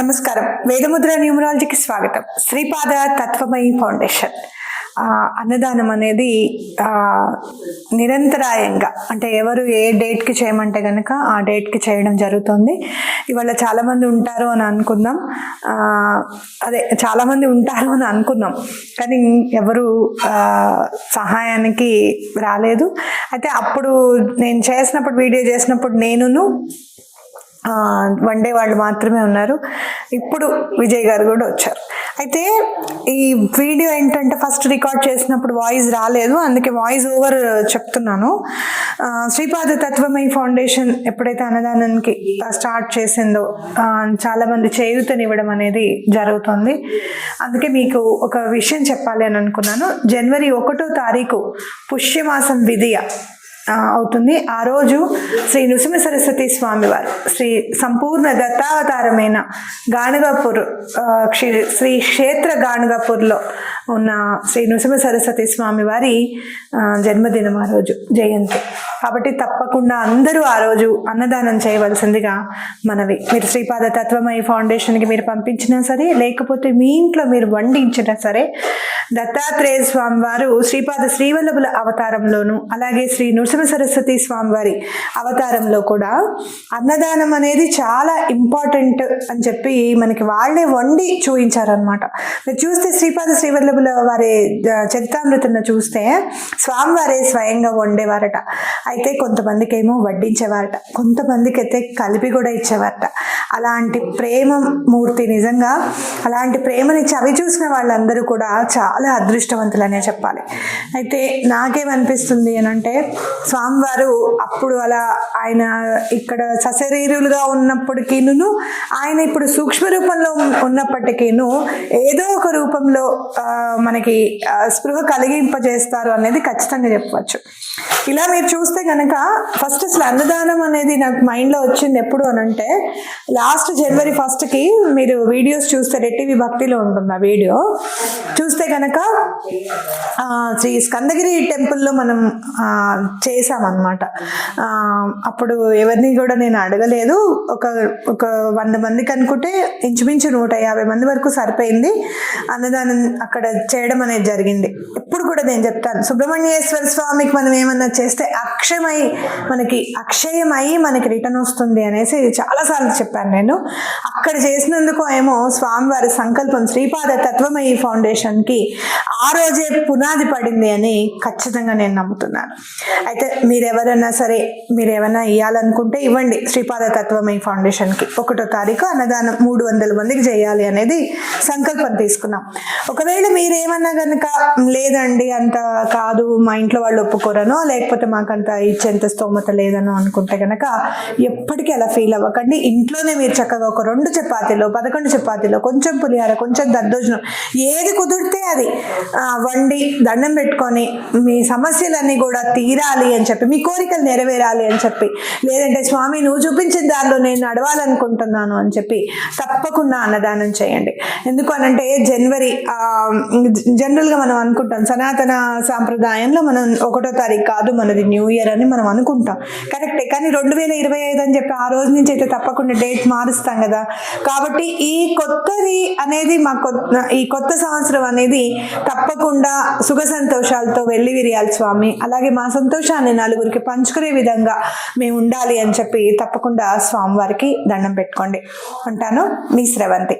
నమస్కారం. వేదముద్ర న్యూమరాలజీకి స్వాగతం. శ్రీపాద తత్వమయి ఫౌండేషన్ అన్నదానం అనేది నిరంతరాయంగా అంటే ఎవరు ఏ డేట్కి చేయమంటే కనుక ఆ డేట్కి చేయడం జరుగుతుంది. ఇవాళ చాలామంది ఉంటారు అని అనుకుందాం. అదే చాలామంది ఉంటారు అని అనుకున్నాం. కానీ ఎవరు సహాయానికి రాలేదు. అయితే అప్పుడు నేను చేసినప్పుడు వీడియో చేసినప్పుడు నేనును వన్ డే వాళ్ళు మాత్రమే ఉన్నారు. ఇప్పుడు విజయ్ గారు కూడా వచ్చారు. అయితే ఈ వీడియో ఏంటంటే ఫస్ట్ రికార్డ్ చేసినప్పుడు వాయిస్ రాలేదు. అందుకే వాయిస్ ఓవర్ చెప్తున్నాను. శ్రీపాద తత్వమై ఫౌండేషన్ ఎప్పుడైతే అన్నదానానికి స్టార్ట్ చేసిందో చాలామంది చాలా చేయూతనివ్వడం అనేది జరుగుతుంది. అందుకే మీకు ఒక విషయం చెప్పాలి అని అనుకున్నాను. జనవరి ఒకటో తారీఖు పుష్యమాసం విధియ అవుతుంది. ఆ రోజు శ్రీ నృసింహ సరస్వతి స్వామి వారు శ్రీ సంపూర్ణ దత్తావతారమైన గాణగాపూర్ క్షీ శ్రీ క్షేత్ర గాణగాపూర్లో ఉన్న శ్రీ నృసింహ సరస్వతి స్వామి వారి జన్మదినం ఆ రోజు జయంతి. కాబట్టి తప్పకుండా అందరూ ఆ రోజు అన్నదానం చేయవలసిందిగా మనవి. మీరు శ్రీపాద తత్వమై ఫౌండేషన్కి మీరు పంపించినా సరే లేకపోతే మీ ఇంట్లో మీరు వండించినా సరే దత్తాత్రేయ స్వామి వారు శ్రీపాద శ్రీవల్లభుల అవతారంలోను అలాగే శ్రీ నృసింహ సరస్వతి స్వామి వారి అవతారంలో కూడా అన్నదానం అనేది చాలా ఇంపార్టెంట్ అని చెప్పి మనకి వాళ్ళే వండి చూపించారనమాట మీరు చూస్తే శ్రీపాద శ్రీవల్లభుల వారి చరితామృతను చరితామృతంలో చూస్తే స్వామివారే స్వయంగా వండేవారట. అయితే కొంతమందికి ఏమో వడ్డించేవారట. కొంతమందికి అయితే కలిపి కూడా ఇచ్చేవారట. అలాంటి ప్రేమ మూర్తి నిజంగా అలాంటి ప్రేమని చవి చూసిన వాళ్ళందరూ కూడా చాలా అదృష్టవంతులనే చెప్పాలి. అయితే నాకేమనిపిస్తుంది అని అంటే స్వామివారు అప్పుడు అలా ఆయన ఇక్కడ సశరీరులుగా ఉన్నప్పటికీను ఆయన ఇప్పుడు సూక్ష్మ రూపంలో ఉన్నప్పటికీను ఏదో ఒక రూపంలో మనకి స్పృహ కలిగింపజేస్తారు అనేది ఖచ్చితంగా చెప్పవచ్చు. ఇలా మీరు చూస్తే కనుక ఫస్ట్ అసలు అన్నదానం అనేది నాకు మైండ్లో వచ్చింది ఎప్పుడు అని అంటే లాస్ట్ జనవరి ఫస్ట్కి మీరు వీడియోస్ చూస్తే రెట్టివి భక్తిలో ఉంటుంది ఆ వీడియో. చూస్తే కనుక శ్రీ స్కందగిరి టెంపుల్లో మనం చేసామన్నమాట అప్పుడు ఎవరిని కూడా నేను అడగలేదు. ఒక ఒక వంద మందికి అనుకుంటే ఇంచుమించు నూట యాభై మంది వరకు సరిపోయింది. అన్నదానం అక్కడ చేయడం అనేది జరిగింది. ఎప్పుడు కూడా నేను చెప్తాను సుబ్రహ్మణ్యేశ్వర స్వామికి మనం ఏమన్నా చేస్తే అక్షయమై మనకి అక్షయమై మనకి రిటర్న్ వస్తుంది అనేసి చాలాసార్లు చెప్పాను నేను. అక్కడ చేసినందుకు ఏమో స్వామివారి సంకల్పం శ్రీపాద తత్వమయి ఫౌండేషన్కి ఆ రోజే పునాది పడింది అని ఖచ్చితంగా నేను నమ్ముతున్నాను. అయితే మీరెవరైనా సరే మీరు ఏమైనా ఇవ్వాలనుకుంటే ఇవ్వండి శ్రీపాద ఈ ఫౌండేషన్కి ఒకటో తారీఖు అన్నదానం మూడు వందల మందికి చేయాలి అనేది సంకల్పం తీసుకున్నాం. ఒకవేళ మీరేమన్నా కనుక లేదండి అంత కాదు మా ఇంట్లో వాళ్ళు ఒప్పుకోరనో లేకపోతే మాకంత ఇచ్చేంత స్తోమత లేదనో అనుకుంటే కనుక ఎప్పటికీ అలా ఫీల్ అవ్వకండి. ఇంట్లోనే మీరు చక్కగా ఒక రెండు చపాతీలో పదకొండు చపాతీలో కొంచెం పులిహార కొంచెం దద్దోజనం ఏది కుదిరితే అది వండి దండం పెట్టుకొని మీ సమస్యలన్నీ కూడా తీరాలి అని చెప్పి మీ కోరికలు నెరవేరాలి అని చెప్పి లేదంటే స్వామి నువ్వు చూపించిన దారిలో నేను నడవాలనుకుంటున్నాను అని చెప్పి తప్పకుండా అన్నదానం చేయండి. ఎందుకు అనంటే జనవరి ఆ, జనరల్గా మనం అనుకుంటాం సనాతన సాంప్రదాయంలో మనం ఒకటో తారీఖు కాదు మనది న్యూ ఇయర్ అని మనం అనుకుంటాం. కరెక్టే కానీ రెండు వేల ఇరవై ఐదు అని చెప్పి ఆ రోజు నుంచి అయితే తప్పకుండా డేట్ మారుస్తాం కదా. కాబట్టి ఈ కొత్తది అనేది మా కొత్త ఈ కొత్త సంవత్సరం అనేది తప్పకుండా సుఖ సంతోషాలతో వెళ్ళి విరియాలి స్వామి. అలాగే మా సంతోషాన్ని నలుగురికి పంచుకునే విధంగా మేము ఉండాలి అని చెప్పి తప్పకుండా స్వామివారికి దండం పెట్టుకోండి. ఉంటాను మీ శ్రవంతి.